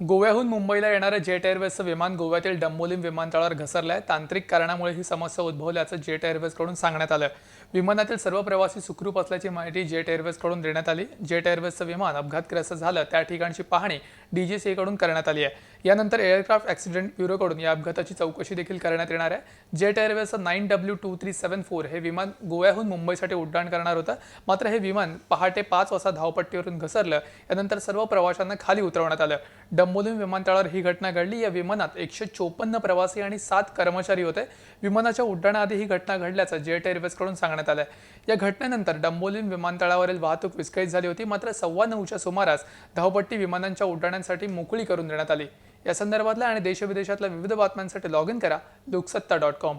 गोव्याहून मुंबईला येणारं जेट एअरवेजचं विमान गोव्यातील डंबोलीम विमानतळावर घसरलं आहे तांत्रिक कारणामुळे ही समस्या उद्भवल्याचं जेट एअरवेजकडून सांगण्यात आलं विमानातील सर्व प्रवासी सुखरूप असल्याची माहिती जेट एअरवेजकडून देण्यात आली. जेट एअरवेजचं विमान अपघातग्रस्त झालं. त्या ठिकाणची पाहणी डीजीसीकडून करण्यात आली आहे. यानंतर एअरक्राफ्ट ॲक्सिडेंट ब्युरोकडून या अपघाताची चौकशी देखील करण्यात येणार आहे. Jet एअरवेजचं nine W two three seven four हे विमान गोव्याहून मुंबईसाठी उड्डाण करणार होतं. मात्र हे विमान पहाटे पाच वाजता धावपट्टीवरून घसरलं. यानंतर सर्व प्रवाशांना खाली उतरवण्यात आलं. डंबोलीम विमानतळावर ही घटना घडली. या विमानात एकशे चोपन्न प्रवासी आणि सात कर्मचारी होते. विमानाच्या उड्डाणाआधी ही घटना घडल्याचं जेट एअरवेजकडून सांगण्यात आलं या घटनेनंतर डंबोलीम विमानतळावरील वाहतूक विस्कळीत झाली होती. मात्र सव्वा नऊच्या सुमारास धावपट्टी विमानांच्या उड्डाणांसाठी मोकळी करून देण्यात आली. या संदर्भातल्या आणि देशविदेशातल्या विविध बातम्यांसाठी लॉग इन करा लोकसत्ता डॉट कॉम